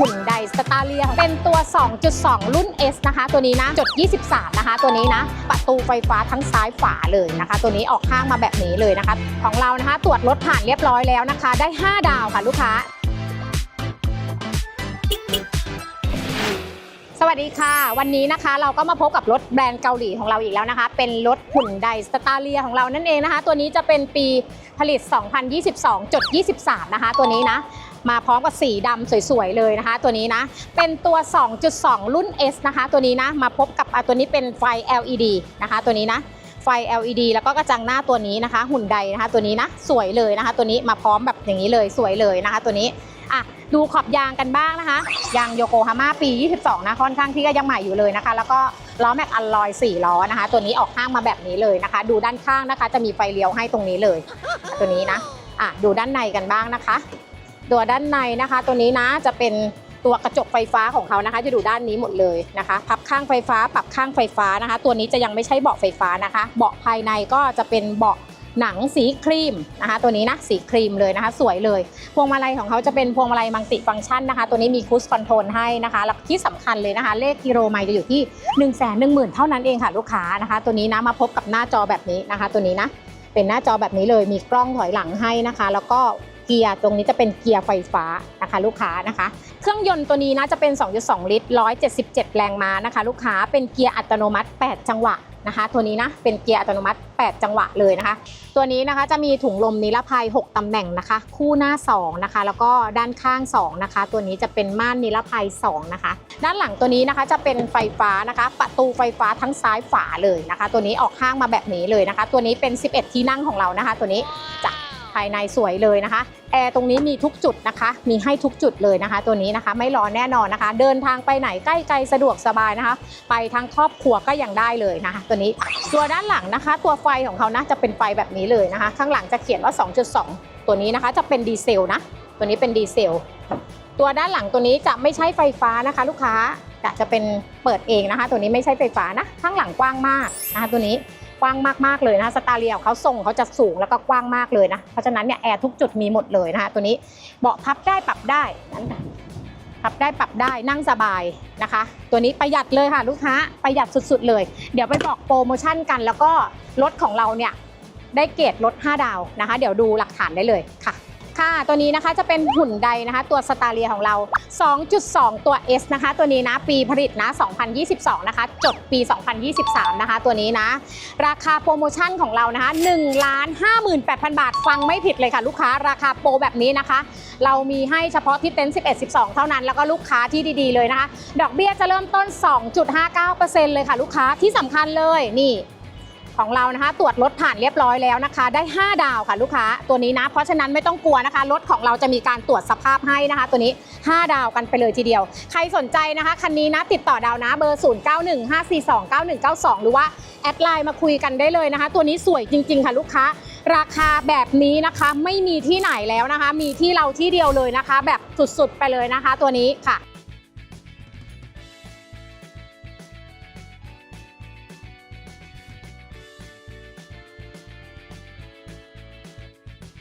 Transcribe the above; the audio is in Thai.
หุ่นไดสตาเลียเป็นตัว 2.2 รุ่น S นะคะ ตัวนี้นะ จด 23 นะคะ ตัวนี้นะ ประตูไฟฟ้าทั้งซ้ายฝาเลยนะคะ ตัวนี้ออกข้างมาแบบนี้เลยนะคะ ของเรานะคะ ตรวจรถผ่านเรียบร้อยแล้วนะคะ ได้ 5 ดาวค่ะลูกค้าสวัสดีค่ะ วันนี้นะคะเราก็มาพบกับรถแบรนด์เกาหลีของเราอีกแล้วนะคะ เป็นรถหุ่นไดสตาเลียของเรานั่นเองนะคะ ตัวนี้จะเป็นปีผลิต 2022 จด 23 นะคะ ตัวนี้นะ มาพร้อมกับสีดำสวยๆเลยนะคะ ตัวนี้นะ เป็นตัว 2.2 รุ่น S นะคะ ตัวนี้นะ มาพบกับอะตัวนี้เป็นไฟ LED นะคะ ตัวนี้นะไฟ LED แล้วก็กระจังหน้าตัวนี้นะคะ หุ่นใดนะคะ ตัวนี้นะสวยเลยนะคะ ตัวนี้มาพร้อมแบบอย่างนี้เลยสวยเลยนะคะ ตัวนี้อะดูขอบยางกันบ้างนะคะ ยางโยโกฮาม่าปี 22 นะค่อนข้างที่ก็ยังใหม่อยู่เลยนะคะ แล้วก็ล้อแม็กอัลลอย4ล้อนะคะ ตัวนี้ออกข้างมาแบบนี้เลยนะคะ ดูด้านข้างนะคะ จะมีไฟเลี้ยวให้ตรงนี้เลย ตัวนี้นะอะดูด้านในกันบ้างนะคะ ตัวด้านในนะคะ ตัวนี้นะจะเป็นตัวกระจกไฟฟ้าของเขานะคะ จะดูด้านนี้หมดเลยนะคะ พับข้างไฟฟ้า ปรับข้างไฟฟ้านะคะ ตัวนี้จะยังไม่ใช่เบาะไฟฟ้านะคะ เบาะภายในก็จะเป็นเบาะหนังสีครีมนะคะ ตัวนี้นะสีครีมเลยนะคะ สวยเลย พวงมาลัยของเขาจะเป็นพวงมาลัยมัลติฟังก์ชันนะคะ ตัวนี้มีคูสคอนโทรลให้นะคะแล้วที่สำคัญเลยนะคะ เลขกิโลไมล์จะอยู่ที่1 1 0 0 0 0 เท่านั้นเองค่ะลูกค้านะคะ ตัวนี้นะมาพบกับหน้าจอแบบนี้นะคะ ตัวนี้นะเป็นหน้าจอแบบนี้เลยมีกล้องถอยหลังให้นะคะ แล้วก็ เกียร์ตรงนี้จะเป็นเกียร์ไฟฟ้านะคะลูกค้านะคะ เครื่องยนต์ตัวนี้นะจะเป็น 2.2 ลิตร 177 แรงม้านะคะ ลูกค้าเป็นเกียร์อัตโนมัติ 8 จังหวะนะคะ ตัวนี้นะเป็นเกียร์อัตโนมัติ 8 จังหวะเลยนะคะ ตัวนี้นะคะจะมีถุงลมนิรภัย 6 ตำแหน่งนะคะ คู่หน้า 2 นะคะ แล้วก็ด้านข้าง 2 นะคะ ตัวนี้จะเป็นม่านนิรภัย 2 นะคะ ด้านหลังตัวนี้นะคะจะเป็นไฟฟ้านะคะ ประตูไฟฟ้าทั้งซ้ายฝาเลยนะคะ ตัวนี้ออกข้างมาแบบนี้เลยนะคะ ตัวนี้เป็น 11 ที่นั่งของเรานะคะ ตัวนี้จะ ภายในสวยเลยนะคะแอร์ตรงนี้มีทุกจุดนะคะ มีให้ทุกจุดเลยนะคะ ตัวนี้นะคะไม่ร้อนแน่นอนนะคะ เดินทางไปไหนใกล้ไกลสะดวกสบายนะคะ ไปทั้งครอบครัวก็ยังได้เลยนะคะ ตัวนี้ตัวด้านหลังนะคะ ตัวไฟของเขานะจะเป็นไฟแบบนี้เลยนะคะ ข้างหลังจะเขียนว่า 2.2 ตัวนี้นะคะจะเป็นดีเซลนะ ตัวนี้เป็นดีเซล ตัวด้านหลังตัวนี้จะไม่ใช่ไฟฟ้านะคะ ลูกค้าจะจะเป็นเปิดเองนะคะ ตัวนี้ไม่ใช่ไฟฟ้านะ ข้างหลังกว้างมากนะคะ ตัวนี้ กว้างมากๆเลยนะคะสตาร์เรียเขาส่งเขาจะสูงแล้วก็กว้างมากเลยนะ เพราะฉะนั้นเนี่ยแอร์ทุกจุดมีหมดเลยนะคะตัวนี้เบาะพับได้ปรับได้นั่นค่ะพับได้ปรับได้นั่งสบายนะคะ ตัวนี้ประหยัดเลยค่ะลูกค้าประหยัดสุดๆเลย เดี๋ยวไปบอกโปรโมชั่นกัน แล้วก็รถของเราเนี่ยได้เกรดรถ5ดาวนะคะ เดี๋ยวดูหลักฐานได้เลยค่ะ ค่ะ ตัวนี้นะคะจะเป็นหุ่นใดนะคะ ตัวสตาเลียของเรา 2.2 ตัว S นะคะ ตัวนี้นะ ปีผลิตนะ 2022 นะคะจดปี 2023 นะคะ ตัวนี้นะ ราคาโปรโมชั่นของเรานะคะ1ล้าน58,000 บาท ฟังไม่ผิดเลยค่ะ ลูกค้า ราคาโปรแบบนี้นะคะ เรามีให้เฉพาะที่เต็นท์11 12 เท่านั้น แล้วก็ลูกค้าที่ดีๆเลยนะคะ ดอกเบี้ยจะเริ่มต้น 2.59%เลยค่ะ ลูกค้าที่สำคัญเลยนี่ ของเรานะคะ ตรวจรถผ่านเรียบร้อยแล้วนะคะ ได้ 5 ดาวค่ะลูกค้าตัวนี้นะ เพราะฉะนั้นไม่ต้องกลัวนะคะรถของเราจะมีการตรวจสภาพให้นะคะ ตัวนี้ 5 ดาวกันไปเลยทีเดียว ใครสนใจนะคะคันนี้นะติดต่อดาวนะเบอร์ 0915429192 หรือว่าแอดไลน์มาคุยกันได้เลยนะคะ ตัวนี้สวยจริง ๆ ค่ะลูกค้า ราคาแบบนี้นะคะไม่มีที่ไหนแล้วนะคะ มีที่เราที่เดียวเลยนะคะ แบบสุดๆไปเลยนะคะ ตัวนี้ค่ะ